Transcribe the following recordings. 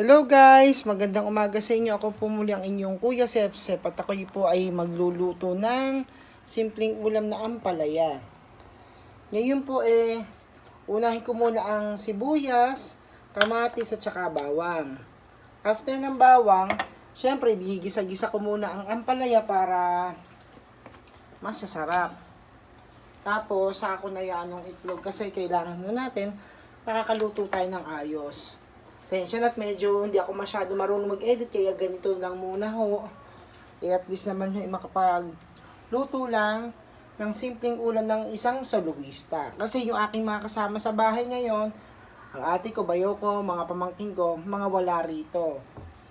Hello guys! Magandang umaga sa inyo. Ako po muli ang inyong Kuya Sepsep at ako po ay magluluto ng simpleng ulam na ampalaya. Ngayon po eh, unahin ko muna ang sibuyas, kamatis at saka bawang. After ng bawang, syempre gigisa-gisa ko muna ang ampalaya para masasarap. Tapos, saka ko na yan ng itlog kasi kailangan na natin nakakaluto tayo ng ayos. Sensya na't medyo hindi ako masyado marunong mag-edit kaya ganito lang muna ho. Eh at least naman ho, eh, makapag luto lang ng simpleng ulam ng isang soloista. Kasi yung aking mga kasama sa bahay ngayon, ang ate ko, bayo ko, mga pamangking ko, mga wala rito.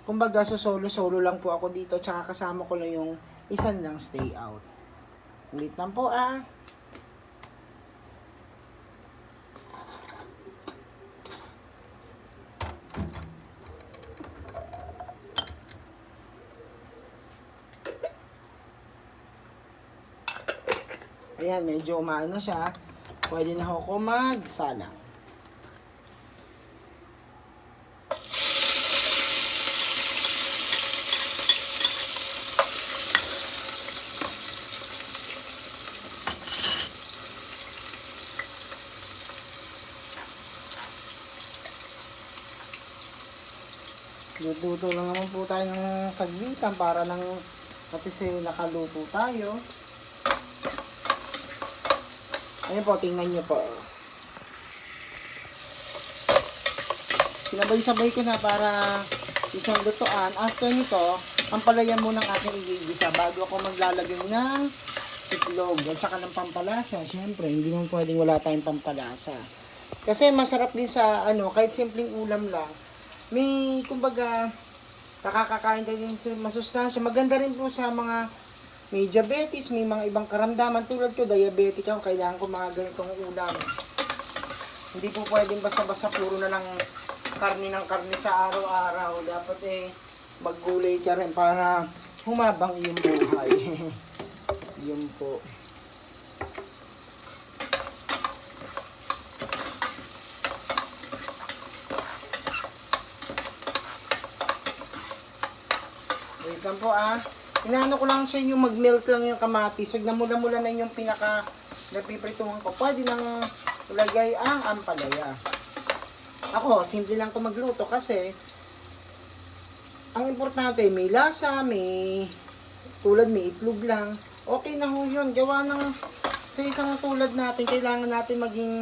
Kumbaga, so solo-solo lang po ako dito, tsaka kasama ko lang yung isan lang stay out. Ulit lang po ah. Ayan, medyo umaano siya. Pwede na ako magsalang. Lututo lang naman po tayo ng saglitan para lang pati nakaluto tayo. Ayun po, tingnan nyo po. Sinabay-sabay ko na para isang lutuan. After nito, ang palayan muna ng aking igigisa bago ako maglalagay ng itlog at saka ng pampalasa. Siyempre, hindi naman pwedeng wala tayong pampalasa. Kasi masarap din sa ano, kahit simpleng ulam lang. May, kumbaga, nakakakain ka din sa masustansya. Maganda rin po sa mga may diabetes, may mga ibang karamdaman tulad ko, diabetic ako, kailangan ko mga ganitong ulam. Hindi po pwedeng basta-basta puro na lang karne ng karne sa araw-araw. Dapat eh, maggulay ka rin para humabang yung buhay. Yun po. Wait lang po ah. Inaano ko lang siya yung mag-melt lang yung kamatis. Huwag na mula-mula na yung pinaka napiprituhan ko. Pwede nang ilagay ang ampalaya. Ako, simple lang ko magluto kasi ang importante, may lasa, may tulad, may itlog lang. Okay na ho yun. Gawa ng sa isang tulad natin, kailangan natin maging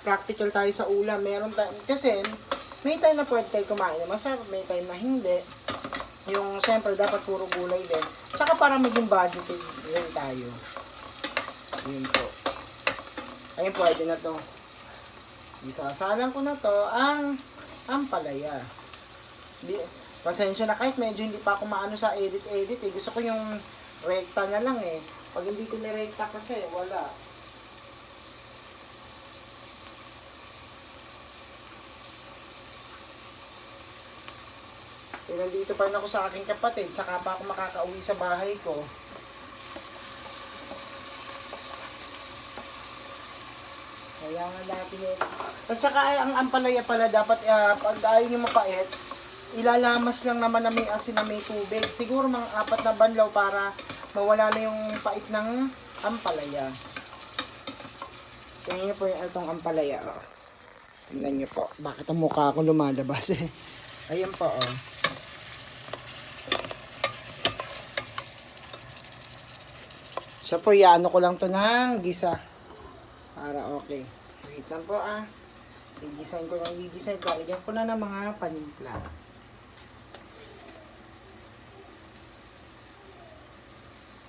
practical tayo sa ulam. Meron tayo, kasi may time na pwede tayo kumain na masarap, may time na hindi yung siyempre dapat puro gulay din. Tsaka para maging budgeted rin tayo. Yun po. Ayun pwede na to. Isasalang ko na to ang ang palaya. Di, pasensya na kahit medyo hindi pa ako maano sa edit-edit eh. Gusto ko yung rekta na lang eh. Pag hindi ko nirekta kasi, wala. Eh, nandito pa rin ako sa aking kapatid, saka pa ako makakauwi sa bahay ko. Kaya nga natin eh. At saka ay, ang ampalaya pala dapat, uh, pag ayaw nyo mapait, ilalamas lang naman na may asin na may tubig. Siguro mga apat na banlaw para mawala na yung pait ng ampalaya. Tingnan nyo po yung itong ampalaya. Oh. Tingnan nyo po. Bakit ang mukha ko lumalabas eh. Ayan po oh. So po, iano ko lang to ng gisa. Para okay. Wait lang po ah. I-design ko lang i-design. Lalagyan ko na ng mga panimpla.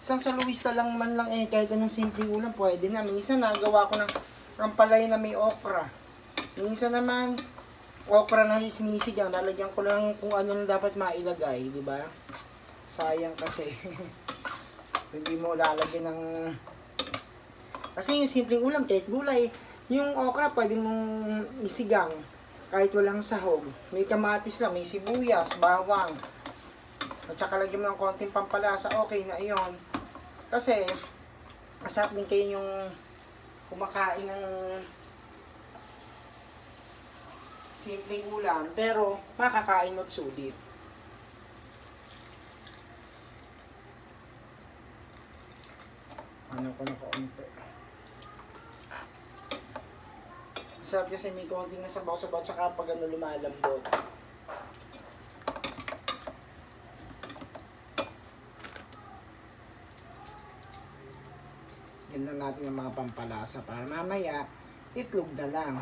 Isang soloista lang man lang eh, kahit anong simpleng ulam, pwede na. Minsan nagawa ko ng rampalay na may okra. Minsan naman, okra na isnisigang, lalagyan ko lang kung ano lang dapat mailagay, di ba? Sayang kasi. Hindi mo lalagyan ng... Kasi yung simpleng ulam, kahit gulay, yung okra pwede mong isigang kahit walang sahog. May kamatis lang, may sibuyas, bawang. At saka lagyan mo ng konting pampalasa, okay na iyon. Kasi, masarap din kayo yung kumakain ng simpleng ulam, pero makakain mo't sulit. Ano ko na kaunti. Sarap kasi may konting na sabaw-sabaw tsaka pag ano lumalambot. Lang natin ang mga pampalasa para mamaya itlog na lang.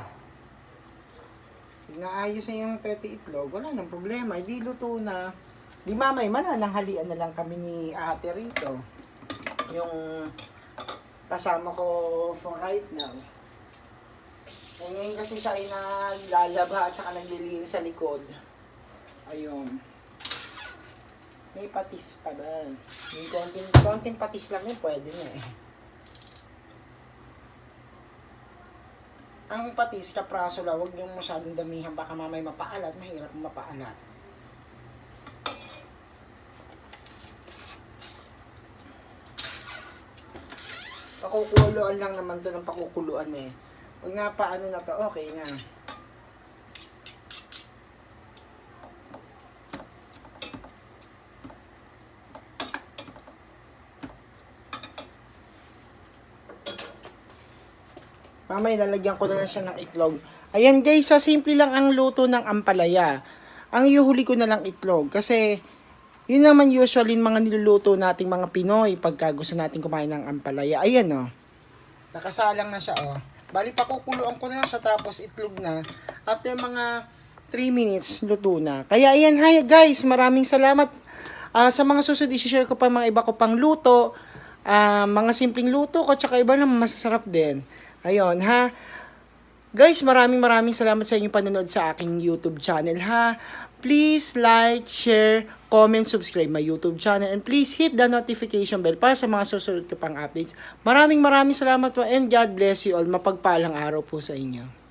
Pag naayos na yung peti itlog, wala nang problema. Hindi luto na. Di mamay, manananghalian na lang kami ni ate rito. Yung kasama ko for right now. Eh, ngayon kasi siya ay naglalaba at saka naglilinis sa likod. Ayun. May patis pa ba? Yung konting, konting patis lang yun, pwede na eh. Ang patis, kapraso lang, huwag yung masyadong damihan, baka mamay mapaalat, mahirap mapaalat. Pakukuluan lang naman to ng pakukuluan eh. Pag napaano na to, okay na. Mamaya lalagyan ko na lang siya ng itlog. Ayan guys, sa simple lang ang luto ng ampalaya. Ang iuhuli ko na lang itlog kasi yun naman usually mga niluluto nating mga Pinoy pagka gusto natin kumain ng ampalaya. Ayan oh. Nakasalang na siya oh. Bali pakukuluan ko na siya tapos itlog na. After mga 3 minutes, luto na. Kaya ayan, hi guys, maraming salamat. Ah, sa mga susunod, i-share ko pa mga iba ko pang luto. Ah, mga simpleng luto ko, tsaka iba naman masasarap din. Ayun, ha. Guys, maraming maraming salamat sa inyong panonood sa aking YouTube channel, ha. Please like, share, comment, subscribe my YouTube channel, and please hit the notification bell para sa mga susunod ko pang updates. Maraming maraming salamat po, and God bless you all. Mapagpalang araw po sa inyo.